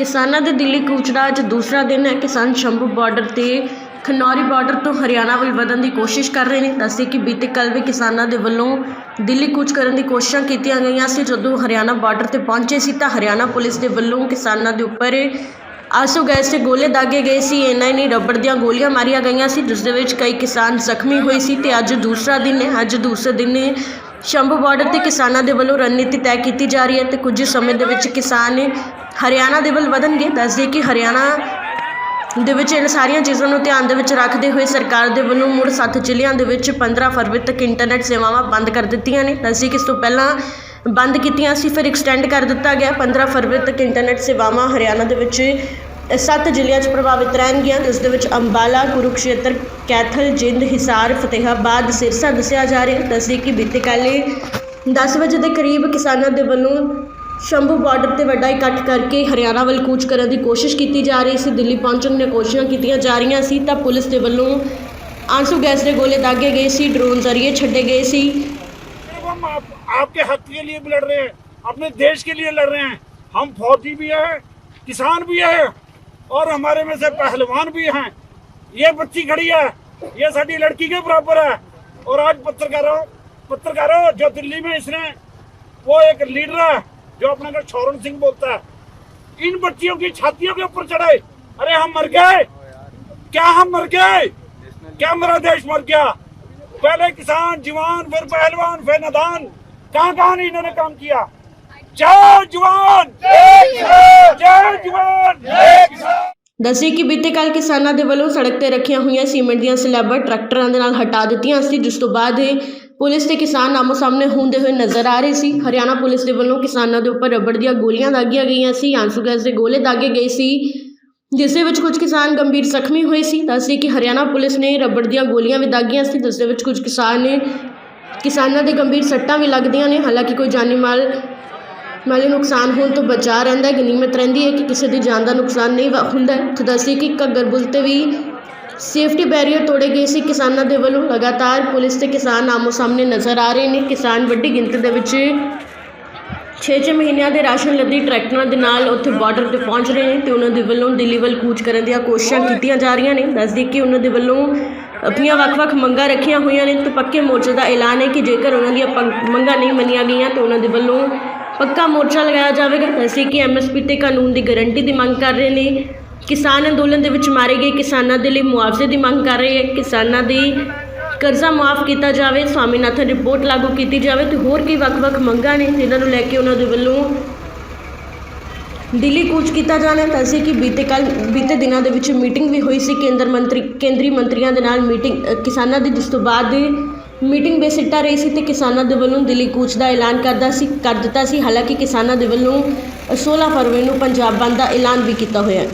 ਕਿਸਾਨਾਂ ਦੇ ਦਿੱਲੀ ਕੂਚ ਦਾ ਅੱਜ ਦੂਸਰਾ ਦਿਨ ਹੈ। ਕਿਸਾਨ ਸ਼ੰਭੂ ਬਾਰਡਰ ਤੇ ਖਨੌਰੀ ਬਾਰਡਰ ਤੋਂ ਹਰਿਆਣਾ ਵੱਲ ਵਧਣ ਦੀ ਕੋਸ਼ਿਸ਼ ਕਰ ਰਹੇ ਨੇ। ਦੱਸੇ ਕਿ ਬੀਤੇ ਕੱਲ੍ਹ ਵੀ ਕਿਸਾਨਾਂ ਦੇ ਵੱਲੋਂ ਦਿੱਲੀ ਕੂਚ ਕਰਨ ਦੀ ਕੋਸ਼ਿਸ਼ਾਂ ਕੀਤੀਆਂ ਗਈਆਂ ਸੀ। ਜਦੋਂ ਹਰਿਆਣਾ ਬਾਰਡਰ ਤੇ ਪਹੁੰਚੇ ਸੀ ਤਾਂ ਹਰਿਆਣਾ ਪੁਲਿਸ ਦੇ ਵੱਲੋਂ ਕਿਸਾਨਾਂ ਦੇ ਉੱਪਰ ਆਸੂ ਗੈਸ ਦੇ ਗੋਲੇ ਦਾਗੇ ਗਏ ਸੀ। ਇੰਨਾ ਹੀ ਨਹੀਂ ਰਬੜ ਦੀਆਂ ਗੋਲੀਆਂ ਮਾਰੀਆਂ ਗਈਆਂ ਸੀ, ਜਿਸ ਦੇ ਵਿੱਚ ਕਈ ਕਿਸਾਨ ਜ਼ਖਮੀ ਹੋਏ ਸੀ ਤੇ ਅੱਜ ਦੂਸਰਾ ਦਿਨ ਹੈ। ਅੱਜ ਦੂਸਰੇ ਦਿਨ ਸ਼ੰਭੂ ਬਾਰਡਰ ਤੇ ਕਿਸਾਨਾਂ ਦੇ ਵੱਲੋਂ ਰਣਨੀਤੀ ਤੈਅ ਕੀਤੀ ਜਾ ਰਹੀ ਹੈ ਤੇ ਕੁਝ ਸਮੇਂ ਦੇ ਵਿੱਚ ਕਿਸਾਨ ਹਰਿਆਣਾ ਦੇ ਵੱਲ ਵਧਣਗੇ, ਦੱਸਦੇ ਕਿ ਹਰਿਆਣਾ ਦੇ ਵਿੱਚ ਇਹਨਾਂ ਸਾਰੀਆਂ ਚੀਜ਼ਾਂ ਨੂੰ ਧਿਆਨ ਦੇ ਵਿੱਚ ਰੱਖਦੇ ਹੋਏ ਸਰਕਾਰ ਦੇ ਵੱਲੋਂ ਮੁੜ ਸੱਤ ਜ਼ਿਲ੍ਹਿਆਂ ਦੇ ਵਿੱਚ 15 ਫਰਵਰੀ ਤੱਕ ਇੰਟਰਨੈਟ ਸੇਵਾਵਾਂ ਬੰਦ ਕਰ ਦਿੱਤੀਆਂ ਨੇ। ਦੱਸੀ ਕਿ ਇਸ ਤੋਂ ਪਹਿਲਾਂ ਬੰਦ ਕੀਤੀਆਂ ਸੀ, ਫਿਰ ਐਕਸਟੈਂਡ ਕਰ ਦਿੱਤਾ ਗਿਆ। 15 ਫਰਵਰੀ ਤੱਕ ਇੰਟਰਨੈਟ ਸੇਵਾਵਾਂ ਹਰਿਆਣਾ ਦੇ ਵਿੱਚ ਸੱਤ ਜ਼ਿਲ੍ਹਿਆਂ 'ਚ ਪ੍ਰਭਾਵਿਤ ਰਹਿਣਗੀਆਂ। ਜਿਸ ਦੇ ਵਿੱਚ ਅੰਬਾਲਾ, ਕੁਰੂਕਸ਼ੇਤਰ, ਕੈਥਲ, ਜਿੰਦ, ਹਿਸਾਰ, ਫਤਿਹਾਬਾਦ, ਸਿਰਸਾ ਦੱਸਿਆ ਜਾ ਰਿਹਾ। ਦੱਸੀ ਕਿ ਬੀਤੇ ਕੱਲ੍ਹ 10 ਵਜੇ ਦੇ ਕਰੀਬ ਕਿਸਾਨਾਂ ਦੇ ਵੱਲੋਂ ਸ਼ੰਭੂ ਬਾਰਡਰ ਤੇ ਵੱਡਾ ਇਕੱਠ ਕਰਕੇ ਹਰਿਆਣਾ ਵੱਲ ਕੂਚ ਕਰਨ ਦੀ ਕੋਸ਼ਿਸ਼ ਕੀਤੀ ਜਾ ਰਹੀ ਸੀ ਦਿੱਲੀ ਪਹੁੰਚਣ ਦੀਆਂ ਕੋਸ਼ਿਸ਼ਾਂ ਕੀਤੀਆਂ ਜਾ ਰਹੀਆਂ ਸੀ ਤਾਂ ਪੁਲਿਸ ਦੇ ਵੱਲੋਂ ਆਂਸੂ ਗੈਸ ਦੇ ਗੋਲੇ ਦਾਗੇ ਗਏ ਸੀ ਡਰੋਨ ਜ਼ਰੀਏ ਛੱਡੇ ਗਏ ਸੀ अब हम आप, आपके हक के लिए भी लड़ रहे हैं अपने देश के लिए लड़ रहे हैं हम फौजी भी हैं किसान भी हैं और हमारे में से पहलवान भी हैं ये बच्ची खड़ी है ये साडी लड़की के बराबर है और आज पत्रकारों पत्रकारों जो दिल्ली में इसने वो एक लीडर है जो अपने को छोरण सिंह बोलता है इन बच्चियों की छातियों के ऊपर चढ़े अरे हम मर गए क्या हम मर गए क्या मेरा देश मर गया पहले किसान जवान फिर पहलवान फिर नदान कहाँ कहाँ नहीं इन्होंने काम किया जय जवान जय जवान जय किसान ਦੱਸੇ ਕਿ ਬੀਤੇ ਕੱਲ ਕਿਸਾਨਾਂ ਦੇ ਵੱਲੋਂ ਸੜਕ ਤੇ ਰੱਖੀਆਂ ਹੋਈਆਂ ਸੀਮੈਂਟ ਦੀਆਂ ਸਲੈਬਾਂ ਟਰੈਕਟਰਾਂ ਦੇ ਨਾਲ ਹਟਾ ਦਿੱਤੀਆਂ ਸੀ ਜਿਸ ਤੋਂ ਬਾਅਦ ਇਹ ਪੁਲਿਸ ਤੇ ਕਿਸਾਨ ਆਮੋ ਸਾਹਮਣੇ ਹੁੰਦੇ ਹੋਏ ਨਜ਼ਰ ਆ ਰਹੇ ਸੀ। ਹਰਿਆਣਾ ਪੁਲਿਸ ਦੇ ਵੱਲੋਂ ਕਿਸਾਨਾਂ ਦੇ ਉੱਪਰ ਰਬੜ ਦੀਆਂ ਗੋਲੀਆਂ ਦਾਗੀਆਂ ਗਈਆਂ ਸੀ। ਆਂਸੂ ਗੈਸ ਦੇ ਗੋਲੇ ਦਾਗੇ ਗਏ ਸੀ, ਜਿਸ ਦੇ ਵਿੱਚ ਕੁਝ ਕਿਸਾਨ ਗੰਭੀਰ ਜ਼ਖਮੀ ਹੋਏ ਸੀ। ਦੱਸੇ ਕਿ ਹਰਿਆਣਾ ਪੁਲਿਸ ਨੇ ਰਬੜ ਦੀਆਂ ਗੋਲੀਆਂ ਵੀ ਦਾਗੀਆਂ ਸੀ, ਜਿਸ ਦੇ ਵਿੱਚ ਕੁਝ ਕਿਸਾਨ ਨੇ, ਕਿਸਾਨਾਂ ਦੇ ਗੰਭੀਰ ਸੱਟਾਂ ਵੀ ਲੱਗਦੀਆਂ ਨੇ। ਹਾਲਾਂਕਿ ਕੋਈ ਜਾਨੀ ਮਾਲ, ਮਾਲੀ ਨੁਕਸਾਨ ਹੋਣ ਤੋਂ ਬਚਾ ਰਹਿੰਦਾ ਹੈ ਗਨੀਮਤ ਰਹਿੰਦੀ ਹੈ ਕਿ ਕਿਸੇ ਦੀ ਜਾਨ ਦਾ ਨੁਕਸਾਨ ਨਹੀਂ ਵਾ- ਹੁੰਦਾ ਹੈ। ਤੇ ਕਿ ਘੱਗਰ ਘੱਗਰਬੁੱਲ ਤੇ ਵੀ ਸੇਫਟੀ ਬੈਰੀਅਰ ਤੋੜੇ ਗਏ ਸੀ। ਕਿਸਾਨਾਂ ਦੇ ਵੱਲੋਂ ਲਗਾਤਾਰ ਪੁਲਿਸ ਤੇ ਕਿਸਾਨ ਆਮੋ ਸਾਹਮਣੇ ਨਜ਼ਰ ਆ ਰਹੇ ਨੇ। ਕਿਸਾਨ ਵੱਡੀ ਗਿਣਤੀ ਦੇ ਵਿੱਚ 6-6 ਮਹੀਨਿਆਂ ਦੇ ਰਾਸ਼ਨ ਲੱਦੀ ਟਰੈਕਟਰਾਂ ਦੇ ਨਾਲ ਉੱਥੇ ਬਾਰਡਰ ਤੇ ਪਹੁੰਚ ਰਹੇ ਨੇ ਤੇ ਉਹਨਾਂ ਦੇ ਵੱਲੋਂ ਦਿੱਲੀ ਵੱਲ ਕੂਚ ਕਰਨ ਦੀਆਂ ਕੋਸ਼ਿਸ਼ਾਂ ਕੀਤੀਆਂ ਜਾ ਰਹੀਆਂ ਨੇ। ਦੱਸਦੀ ਕਿ ਉਹਨਾਂ ਦੇ ਵੱਲੋਂ ਆਪਣੀਆਂ ਵੱਖ-ਵੱਖ ਮੰਗਾਂ ਰੱਖੀਆਂ ਹੋਈਆਂ ਨੇ। ਤੇ ਪੱਕੇ ਮੋਰਚੇ ਦਾ ਐਲਾਨ ਹੈ ਕਿ ਜੇਕਰ ਉਹਨਾਂ ਦੀਆਂ ਪੰਗ- ਮੰਗਾਂ ਨਹੀਂ ਮੰਨੀਆਂ ਗਈਆਂ ਤਾਂ ਉਹਨਾਂ ਦੇ ਵੱਲੋਂ ਪੱਕਾ ਮੋਰਚਾ ਲਗਾਇਆ ਜਾਵੇਗਾ। ਦੱਸੀ ਕਿ ਐਮਐਸਪੀ ਤੇ ਕਾਨੂੰਨ ਦੀ ਗਾਰੰਟੀ ਦੀ ਮੰਗ ਕਰ ਰਹੇ ਨੇ। ਕਿਸਾਨ ਅੰਦੋਲਨ ਦੇ ਵਿੱਚ ਮਾਰੇ ਗਏ ਕਿਸਾਨਾਂ ਦੇ ਲਈ ਮੁਆਵਜ਼ੇ ਦੀ ਮੰਗ ਕਰ ਰਹੇ ਹੈ। ਕਿਸਾਨਾਂ ਦੀ ਕਰਜ਼ਾ ਮਾਫ ਕੀਤਾ ਜਾਵੇ, ਸਵਾਮੀਨਾਥਨ ਰਿਪੋਰਟ ਲਾਗੂ ਕੀਤੀ ਜਾਵੇ ਤੇ ਹੋਰ ਕਈ ਵੱਖ-ਵੱਖ ਮੰਗਾਂ ਨੇ ਜਿਨ੍ਹਾਂ ਨੂੰ ਲੈ ਕੇ ਉਹਨਾਂ ਦੇ ਵੱਲੋਂ ਦਿੱਲੀ ਕੂਚ ਕੀਤਾ ਜਾਣਾ ਹੈ ਦੱਸੇ ਕਿ ਬੀਤੇ ਕੱਲ ਬੀਤੇ ਦਿਨਾਂ ਦੇ ਵਿੱਚ ਮੀਟਿੰਗ ਵੀ ਹੋਈ ਸੀ। ਕੇਂਦਰ ਮੰਤਰੀ, ਕੇਂਦਰੀ ਮੰਤਰੀਆਂ ਦੇ ਨਾਲ ਮੀਟਿੰਗ ਕਿਸਾਨਾਂ ਦੀ, ਜਿਸ ਤੋਂ ਬਾਅਦ ਮੀਟਿੰਗ ਬੇਸਿੱਟਾ ਰਹੀ ਸੀ ਤੇ ਕਿਸਾਨਾਂ ਦੇ ਵੱਲੋਂ ਦਿੱਲੀ ਕੂਚ ਦਾ ਐਲਾਨ ਕਰਦਾ ਸੀ, ਕਰ ਦਿੱਤਾ ਸੀ। ਹਾਲਾਂਕਿ ਕਿਸਾਨਾਂ ਦੇ ਵੱਲੋਂ 16 ਫਰਵਰੀ ਨੂੰ ਪੰਜਾਬ ਬੰਦ ਦਾ ਐਲਾਨ ਵੀ ਕੀਤਾ ਹੋਇਆ ਹੈ।